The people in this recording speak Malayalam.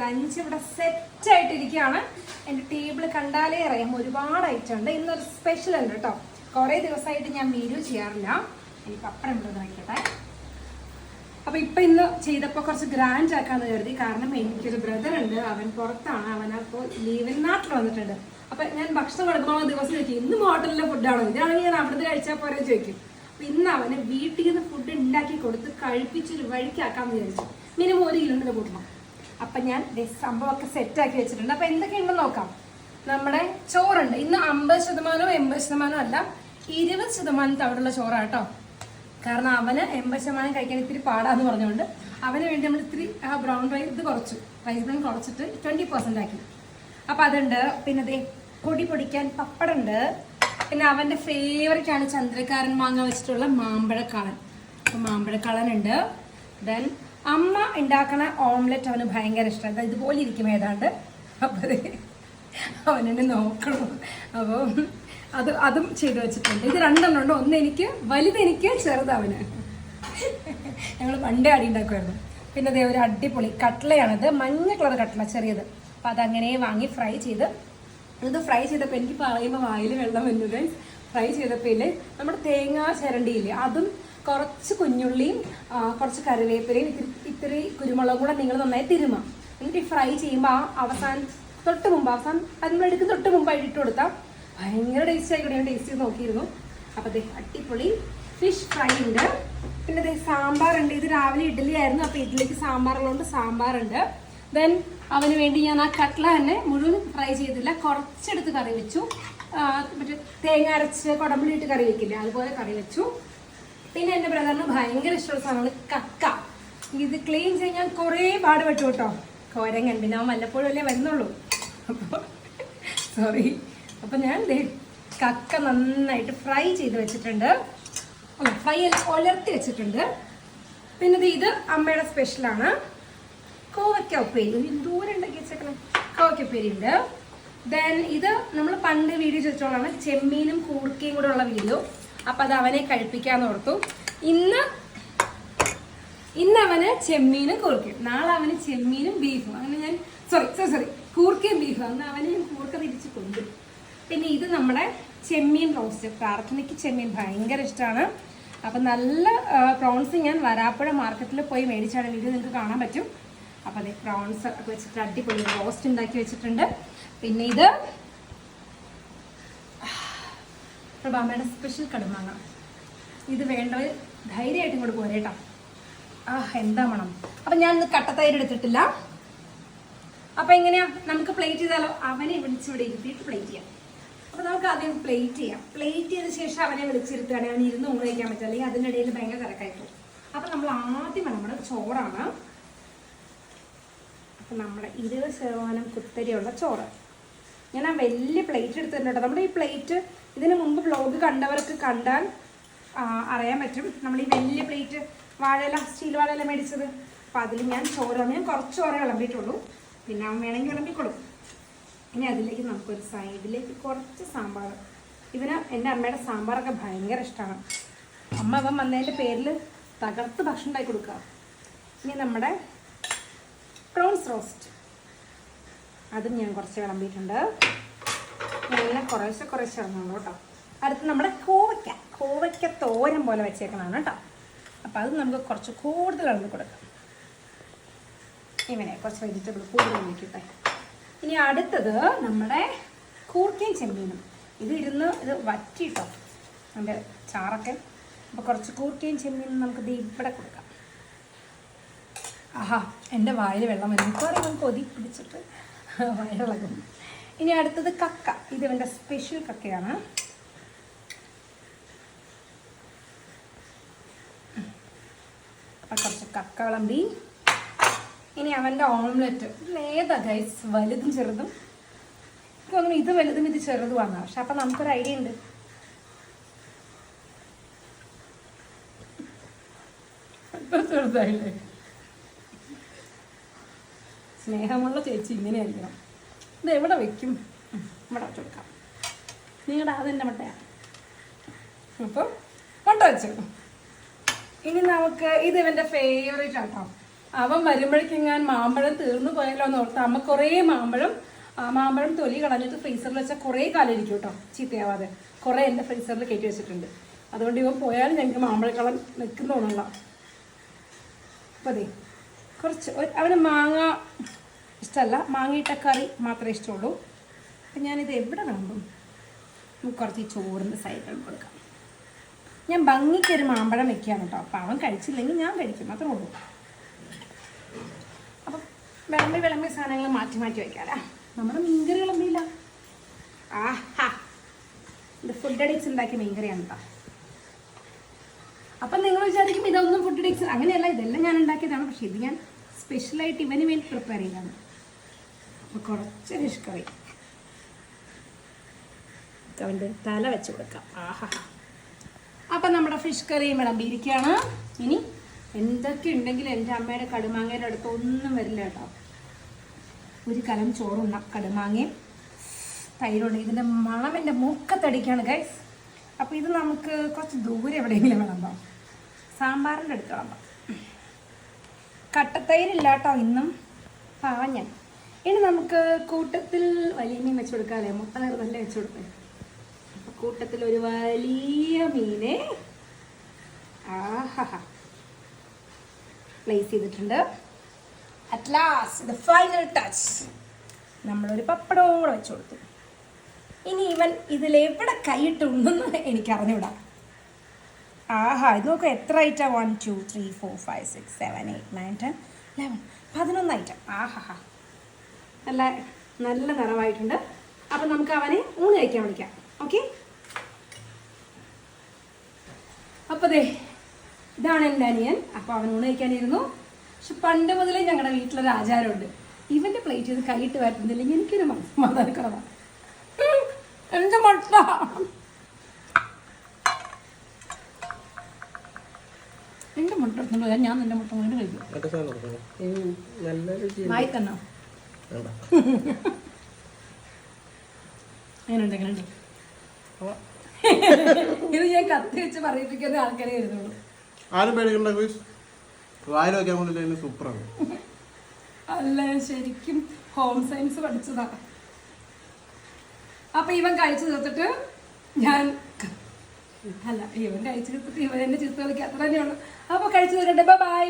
ലഞ്ച് ഇവിടെ സെറ്റ് ആയിട്ടിരിക്കുകയാണ്. എന്റെ ടേബിൾ കണ്ടാലേ അറിയാം. ഒരുപാട് ഐറ്റം ഉണ്ട്. ഇന്നൊരു സ്പെഷ്യൽ ഉണ്ട് കേട്ടോ. കുറേ ദിവസമായിട്ട് ഞാൻ വീഡിയോ ചെയ്യാറില്ല. എനിക്ക് പപ്പടം ഇവിടെ നോക്കട്ടെ അപ്പൊ ഇപ്പൊ ഇന്ന് ചെയ്തപ്പോൾ കുറച്ച് ഗ്രാൻഡ് ആക്കാന്ന് കരുതി. കാരണം എനിക്കൊരു ബ്രദർ ഉണ്ട്. അവൻ പുറത്താണ്. അവൻ അപ്പോൾ ലീവിൽ നാട്ടിൽ വന്നിട്ടുണ്ട്. അപ്പൊ ഞാൻ ഭക്ഷണം കൊടുക്കുമ്പോൾ ദിവസം ചോദിക്കും ഇന്നും ഹോട്ടലിലെ ഫുഡാണോ ഇതാണെങ്കിൽ ഞാൻ അവിടുന്ന് കഴിച്ചാൽ പോലെ ചോദിക്കും. അപ്പൊ ഇന്ന് അവന് വീട്ടിൽ നിന്ന് ഫുഡ് ഉണ്ടാക്കി കൊടുത്ത് കഴിപ്പിച്ചൊരു വഴിക്കാക്കാന്ന് വിചാരിച്ചു. മിനിമം ഒരു കിലോമീറ്റർ കൂട്ടണം അപ്പൊ ഞാൻ സംഭവമൊക്കെ സെറ്റ് ആക്കി വെച്ചിട്ടുണ്ട്. അപ്പൊ എന്തൊക്കെയുണ്ടെന്ന് നോക്കാം. നമ്മുടെ ചോറുണ്ട്. ഇന്ന് അമ്പത് ശതമാനവും എൺപത് ശതമാനവും അല്ല ഇരുപത് ശതമാനം തവിടുള്ള ചോറാണ് കേട്ടോ. കാരണം അവന് എൺപത് ശതമാനം കഴിക്കാൻ ഇത്തിരി പാടാന്ന് പറഞ്ഞുകൊണ്ട് അവന് വേണ്ടി നമ്മൾ ഇത്തിരി ആ ബ്രൗൺ റൈസ് ഇത് കുറച്ചു. റൈസ് ബ്രൗൺ കുറച്ചിട്ട് ട്വന്റി പെർസെന്റ് ആക്കി. അപ്പം അതുണ്ട്. പിന്നെ ദേ പൊടി പൊടിക്കാൻ പപ്പടുണ്ട് പിന്നെ അവന്റെ ഫേവറേറ്റ് ആണ് ചന്ദ്രക്കാരൻ മാങ്ങ വെച്ചിട്ടുള്ള മാമ്പഴക്കാളൻ അപ്പം മാമ്പഴക്കാളനുണ്ട് ദെൻ അമ്മ ഉണ്ടാക്കണ ഓംലെറ്റ് അവന് ഭയങ്കര ഇഷ്ടമാണ് ഇതുപോലെ ഇരിക്കും ഏതാണ്ട്. അപ്പോൾ അവനെന്നെ നോക്കണം. അപ്പോൾ അത് അതും ചെയ്തു വെച്ചിട്ടുണ്ട്. ഇത് രണ്ടെണ്ണം ഉണ്ട് ഒന്ന് എനിക്ക് വലുത് എനിക്ക് ചെറുത് അവന്. ഞങ്ങൾ പണ്ടേ അടി ഉണ്ടാക്കുമായിരുന്നു പിന്നെ അതേ ഒരു അടിപൊളി കട്ട്ലയാണിത് മഞ്ഞ കളർ കട്ട്ല ചെറിയത്. അപ്പം അതങ്ങനെ വാങ്ങി ഫ്രൈ ചെയ്ത് ഇത് ഫ്രൈ ചെയ്തപ്പോൾ എനിക്ക് പറയുമ്പോൾ വായിൽ വെള്ളം വന്നത് ഫ്രൈ ചെയ്തപ്പോൾ നമ്മുടെ തേങ്ങ ചിരണ്ടിയില്ലേ? അതും കുറച്ച് കുഞ്ഞുള്ളിയും കുറച്ച് കറിവേപ്പിലയും ഇത്തിരി ഇത്തിരി കുരുമുളകും കൂടെ നിങ്ങൾ നന്നായി തിരുമ. എന്നിട്ട് ഫ്രൈ ചെയ്യുമ്പോൾ ആ അവസാനം തൊട്ട് മുമ്പ് അവസാനം അത് നമ്മൾ എടുക്കുന്ന തൊട്ട് മുമ്പ് ഇട്ട് കൊടുത്താൽ ഭയങ്കര ടേസ്റ്റ് ആയിക്കോട്ടെ ഞാൻ ടേസ്റ്റ് ചെയ്ത് നോക്കിയിരുന്നു. അപ്പോൾ അതെ അടിപൊളി ഫിഷ് ഫ്രൈ ഉണ്ട്. പിന്നെ സാമ്പാർ സാമ്പാറുണ്ട് ഇത് രാവിലെ ഇഡ്ഡലി ആയിരുന്നു. അപ്പോൾ ഇഡ്ഡലിക്ക് സാമ്പാറുള്ളതുകൊണ്ട് സാമ്പാറുണ്ട് ദെൻ അവന് വേണ്ടി ഞാൻ ആ കട്ട്ല തന്നെ മുഴുവൻ ഫ്രൈ ചെയ്തില്ല. കുറച്ചെടുത്ത് കറി വെച്ചു. മറ്റേ തേങ്ങ അരച്ച് കുടമ്പുളി ഇട്ട് കറി വെക്കില്ലേ അതുപോലെ കറി വെച്ചു. പിന്നെ എന്റെ ബ്രദറിന് ഭയങ്കര ഇഷ്ടമുള്ള സാധനമാണ് കക്ക. ഇത് ക്ലീൻ ചെയ്യാൻ കുറേ പാടുപെട്ടു കേട്ടോ. കോരങ്ങൻ പിന്നെ അവൻ വല്ലപ്പോഴും അല്ലേ വരുന്നുള്ളൂ. അപ്പോൾ സോറി അപ്പം ഞാൻ കക്ക നന്നായിട്ട് ഫ്രൈ ചെയ്ത് വെച്ചിട്ടുണ്ട്. ഫ്രൈ എല്ലാം ഉലർത്തി വെച്ചിട്ടുണ്ട്. പിന്നെ ഇത് അമ്മയുടെ സ്പെഷ്യലാണ് കോവയ്ക്ക ഉപ്പേരി. ദൂരം ഉണ്ടാക്കി വെച്ചേക്കണം. കോവയ്ക്ക ഉപ്പേരി ഉണ്ട്. ദെൻ ഇത് നമ്മൾ പണ്ട് വീഡിയോ ചോദിച്ചോളാണ് ചെമ്മീനും കൂർക്കയും കൂടെ ഉള്ള വീഡിയോ അപ്പം അത് അവനെ കഴിപ്പിക്കാന്ന് ഓർത്തു. ഇന്ന് ഇന്ന് അവന് ചെമ്മീനും കൂർക്കയും. നാളെ അവന് ചെമ്മീനും ബീഫും. അങ്ങനെ ഞാൻ സോറി സോറി സോറി കൂർക്കയും ബീഫും. അന്ന് അവനെ ഞാൻ കൂർക്ക തിരിച്ച് കൊണ്ടു പിന്നെ ഇത് നമ്മുടെ ചെമ്മീൻ റോസ്റ്റ്. പ്രാർത്ഥനയ്ക്ക് ചെമ്മീൻ ഭയങ്കര ഇഷ്ടമാണ് അപ്പം നല്ല പ്രോൺസ് ഞാൻ വരാപ്പുഴ മാർക്കറ്റിൽ പോയി മേടിച്ചാണ്. വീഡിയോ നിങ്ങൾക്ക് കാണാൻ പറ്റും. അപ്പോൾ അതെ പ്രോൺസ് ഒക്കെ വെച്ചിട്ട് അടിപൊളി റോസ്റ്റ് ഉണ്ടാക്കി വെച്ചിട്ടുണ്ട്. പിന്നെ ഇത് പ്രഭാമയുടെ സ്പെഷ്യൽ കടുമാങ്ങ ഇത് വേണ്ടവർ ധൈര്യമായിട്ട് ഇങ്ങോട്ട് പോരേട്ടോ ആ എന്താ മണം. അപ്പം ഞാൻ ഇന്ന് കട്ടത്തൈര് എടുത്തിട്ടില്ല. അപ്പം എങ്ങനെയാ? നമുക്ക് പ്ലേറ്റ് ചെയ്താലോ? അവനെ വിളിച്ചിവിടെ ഇരുത്തിയിട്ട് പ്ലേറ്റ് ചെയ്യാം. അപ്പം നമുക്ക് ആദ്യം പ്ലേറ്റ് ചെയ്യാം. പ്ലേറ്റ് ചെയ്ത ശേഷം അവനെ വിളിച്ചിരുത്തുകയാണെങ്കിൽ അവൻ ഇരുന്ന് ഊണ് കഴിക്കാൻ പറ്റില്ല അല്ലെങ്കിൽ അതിനിടയിൽ ഭയങ്കര തിരക്കായിട്ടു അപ്പം നമ്മൾ ആദ്യം നമ്മുടെ ചോറാണ്. അപ്പം നമ്മുടെ ഇരുപത് ശതമാനം കുത്തരിയുള്ള ചോറ്. ഞാൻ ആ വലിയ പ്ലേറ്റ് എടുത്തിട്ടുണ്ട് കേട്ടോ. നമ്മുടെ ഈ പ്ലേറ്റ് ഇതിന് മുമ്പ് ബ്ലോഗ് കണ്ടവർക്ക് കണ്ടാൽ അറിയാൻ പറ്റും. നമ്മൾ ഈ വലിയ പ്ലേറ്റ് വാഴയില സ്റ്റീൽ വാഴയില മേടിച്ചത്. അപ്പം അതിൽ ഞാൻ ചോറ് ഞാൻ കുറച്ച് ചോറ് വിളമ്പിയിട്ടുള്ളൂ. പിന്നെ അവൻ വേണമെങ്കിൽ വിളമ്പിക്കൊള്ളും ഇനി അതിലേക്ക് നമുക്കൊരു സൈഡിലേക്ക് കുറച്ച് സാമ്പാർ. ഇവന് എന്റെ അമ്മയുടെ സാമ്പാറൊക്കെ ഭയങ്കര ഇഷ്ടമാണ് അമ്മ ഇവൻ വന്നതിന്റെ പേരിൽ തകർത്ത് ഭക്ഷണം ഉണ്ടാക്കി കൊടുക്കുക. ഇനി നമ്മുടെ പ്രോൺസ് റോസ്റ്റ് അതും ഞാൻ കുറച്ച് വിളമ്പിയിട്ടുണ്ട്. എല്ലാം കുറേശ്ശെ കുറേശ്ശെ ഇറങ്ങുള്ളൂ കേട്ടോ. അടുത്ത് നമ്മുടെ കോവയ്ക്ക. കോവയ്ക്ക തോരൻ പോലെ വെച്ചേക്കണതാണ് കേട്ടോ. അപ്പം അത് നമുക്ക് കുറച്ച് കൂടുതൽ ഇളന്ന് കൊടുക്കാം. ഇങ്ങനെ കുറച്ച് വെജിറ്റബിൾ കൂടുതൽ നോക്കിട്ടെ ഇനി അടുത്തത് നമ്മുടെ കൂർക്കയും ചെമ്മീനും. ഇത് ഇരുന്ന് ഇത് വറ്റിട്ടോ. അതിന്റെ ചാറൊക്കെ. അപ്പോൾ കുറച്ച് കൂർക്കയും ചെമ്മീനും നമുക്ക് ഇത് ഇവിടെ കൊടുക്കാം. ആഹാ എന്റെ വായിൽ വെള്ളം വരുന്നു വരും കുറേ കൊതി പിടിച്ചിട്ട്. വയറിളകും ഇനി അടുത്തത് കക്ക. ഇത് ഇവന്റെ സ്പെഷ്യൽ കക്കയാണ്. കുറച്ച് കക്ക വിളമ്പി. ഇനി അവന്റെ ഓംലെറ്റ് ഏതാ ഗൈസ് വലുതും ചെറുതും. എനിക്ക് തോന്നുന്നു ഇത് വലുതും ഇത് ചെറുതുമാണ്. പക്ഷെ അപ്പം നമുക്കൊരു ഐഡിയ ഉണ്ട്. ചെറുതായില്ലേ? സ്നേഹമുള്ള ചേച്ചി ഇങ്ങനെയായിരിക്കണം. ഇത് എവിടെ വെക്കും? ഇവിടെ വെച്ച് കൊടുക്കാം. നിങ്ങളുടെ അതെന്റെ മുട്ടയാണ് അപ്പം കൊണ്ടു വെച്ചു ഇനി നമുക്ക് ഇത് ഇവന്റെ ഫേവറേറ്റ് ആട്ടോ. അവൻ വരുമ്പോഴേക്കും ഞാൻ മാമ്പഴം തീർന്നു പോയാലോ എന്ന് ഓർത്ത് അമ്മ കുറേ മാമ്പഴം മാമ്പഴം തൊലി കളഞ്ഞിട്ട് ഫ്രീസറിൽ വെച്ചാൽ കുറേ കാലം ഇരിക്കും കേട്ടോ ചീത്തയാവാതെ. കുറേ എന്റെ ഫ്രീസറിൽ കയറ്റി വെച്ചിട്ടുണ്ട്. അതുകൊണ്ട് ഇവൻ പോയാലും ഞങ്ങൾക്ക് മാമ്പഴക്കളം നിൽക്കുന്നോണുള്ള അപ്പോൾ അതെ കുറച്ച് അവന് മാങ്ങ ഇഷ്ടമല്ല മാങ്ങയിട്ട കറി മാത്രമേ ഇഷ്ടമുള്ളൂ. അപ്പം ഞാനിത് എവിടെ വിളമ്പും നമുക്ക് കുറച്ച് ചോറിന്റെ സൈഡിൽ കൊടുക്കാം. ഞാൻ ഭംഗിക്കൊരു മാമ്പഴം വെക്കുകയാണ് കേട്ടോ. അപ്പം അവൻ കഴിച്ചില്ലെങ്കിൽ ഞാൻ കഴിക്കും. മാത്രമേ ഉള്ളൂ. അപ്പം വിളമ്പി വിളമ്പി സാധനങ്ങൾ മാറ്റി മാറ്റി വയ്ക്കാറാ നമ്മുടെ മീൻകറി വിളമ്പിയില്ല ആഹാ. ഇത് ഫുഡ് അഡിക്സ് ഉണ്ടാക്കിയ മീൻകറിയാണ് കേട്ടോ. അപ്പം നിങ്ങൾ വിചാരിക്കും ഇതൊന്നും ഫുഡ് അഡിക്സ് അങ്ങനെയല്ല ഇതെല്ലാം ഞാൻ ഉണ്ടാക്കിയതാണ്. പക്ഷേ ഇത് ഞാൻ സ്പെഷ്യലായിട്ട് ഇവന് വേണ്ടി പ്രിപ്പയർ ചെയ്താണ്. അപ്പോൾ കുറച്ച് ഫിഷ് കറി അവന്റെ തല വെച്ച് കൊടുക്കാം. ആഹാ. അപ്പം നമ്മുടെ ഫിഷ് കറി വിളമ്പിയിരിക്കുകയാണ് ഇനി എന്തൊക്കെ ഉണ്ടെങ്കിലും എന്റെ അമ്മയുടെ കടുമാങ്ങയുടെ അടുത്ത് ഒന്നും വരില്ല കേട്ടോ. ഒരു കലം ചോറുണ്ണ കടുമാങ്ങയും തൈരുണ്ട് ഇതിന്റെ മണം എന്റെ മൂക്കത്തടിക്കാണ് ഗൈസ് അപ്പോൾ ഇത് നമുക്ക് കുറച്ച് ദൂരെ എവിടെയെങ്കിലും വിളമ്പാം. സാമ്പാറിന്റെ അടുത്ത് വിളമ്പാം. കട്ടത്തൈരില്ല കേട്ടോ ഇന്നും. ആ ഞാൻ. ഇനി നമുക്ക് കൂട്ടത്തിൽ വലിയ മീൻ വെച്ച് കൊടുക്കാമല്ലേ മുട്ട നല്ല വെച്ച് കൊടുക്കാം. കൂട്ടത്തിൽ ഒരു വലിയ മീനെ. ആഹാ. പ്ലേസ് ചെയ്തിട്ടുണ്ട്. At last the final touch നമ്മളൊരു പപ്പടവും കൂടെ വെച്ച് കൊടുത്തു. ഇനി ഇവൻ ഇതിലെവിടെ കൈയിട്ടുണ്ടെന്ന് എനിക്ക് അറിഞ്ഞൂടാ ആഹാ ഇത് നോക്കുക എത്ര item one two three four five six seven eight nine ten eleven പതിനൊന്ന് ഐറ്റം ആഹാ നല്ല നല്ല നിറവായിട്ടുണ്ട്. അപ്പം നമുക്ക് അവനെ ഊണ് കഴിക്കാൻ വിളിക്കാം. ഓക്കെ അപ്പോൾ ദേ ഇതാണ് എന്റെ അനിയൻ. അപ്പോൾ അവൻ ഊണ് കഴിക്കാനിരുന്നു. പക്ഷെ പണ്ട് മുതലേ ഞങ്ങളുടെ വീട്ടിലൊരു ആചാരമുണ്ട്. ഇവന്റെ പ്ലേറ്റ് ചെയ്ത് കൈയിട്ട് വരുന്നില്ലെങ്കിൽ എനിക്കൊരു മനസ്സമാധാനക്കുറവാണ് എന്റെ മുട്ട. എന്റെ മുട്ട എടുത്തോണ്ട് ഞാൻ നിന്റെ മുട്ട വീണ്ടും കഴിക്കും. വായി തന്നോ വേണ്ട. എങ്ങനെയുണ്ട് ഇത് ഞാൻ കത്തി വെച്ച് പറയിപ്പിക്കുന്ന ആൾക്കാരെ വരുന്നുള്ളൂ. ആരും പേടിക്കണ്ട ക്വിസ് വായിൽ വെക്കാൻ കൊണ്ടില്ല സൂപ്പറാണ്. അല്ല ശരിക്കും ഹോം സയൻസ് പഠിച്ചതാ. അപ്പൊ ഇവൻ കഴിച്ചു തീർത്തിട്ട് ഞാൻ അല്ല ഇവൻ കഴിച്ചു തീർത്തിട്ട് ഇവൻ എന്നെ ചിത്രം കളിക്കുക അത്ര തന്നെയുള്ളൂ. അപ്പൊ കഴിച്ചു തരണ്ടേ ബൈ